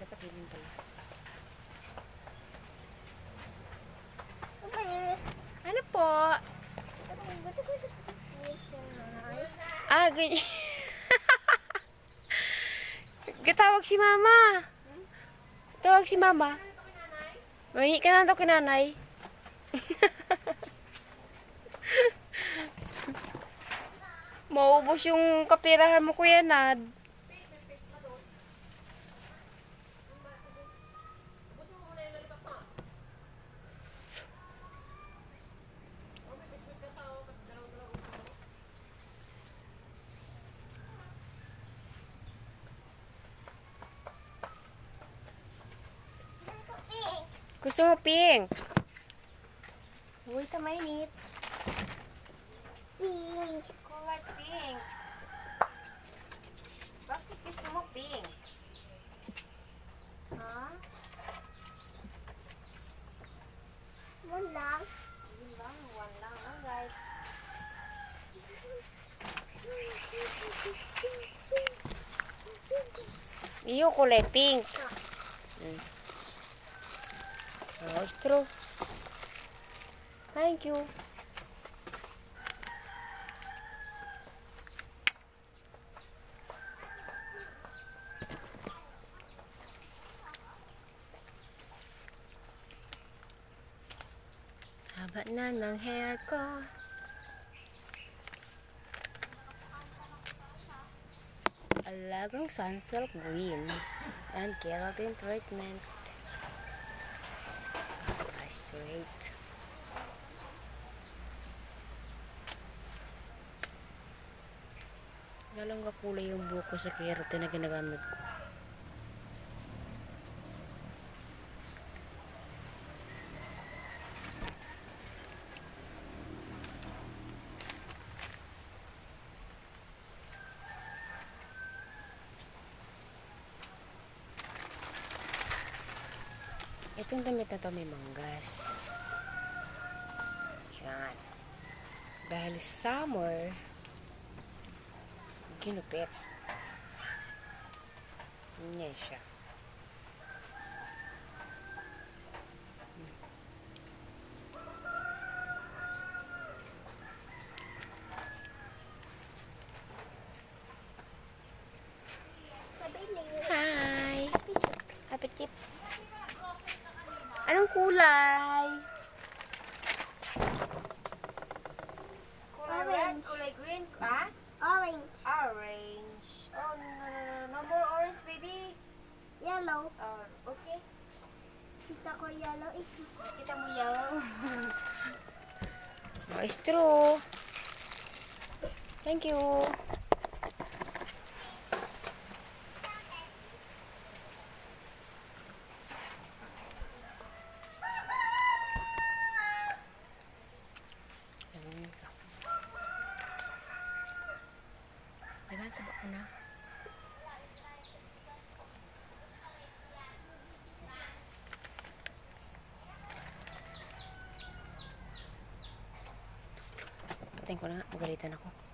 Dapat din pala. Ano po? Ah, ganyan. Gatawag si mama. Tawag si mama. Mangi ka na daw kay nanay. Maubos yung kapirahan mo, Kuya Nad. Gusto mo pink? Uy, ka mainit. Pink. Kulay pink. Bakit gusto mo pink? Ha? One lang. Yun lang, one lang. Alright. Iyo, kulay pink. Mm. Oh, it's true. Thank you. Haba na ng hair ko. Alagang sunsilk green and keratin treatment. Straight. Galang ka kulay yung buko sa keratin na ginagamit ko. Itong damit na to may manggas. Yan. Dahil summer, ginupit. Ganyan siya. Hi! Happy chip. Anong? Kulay Yellow. Oh, okay. Kita ko yellow. Eh, Kita mo yellow. true. Thank you. Diba, taba ko na. Patayin ko na nga, magalitan ako.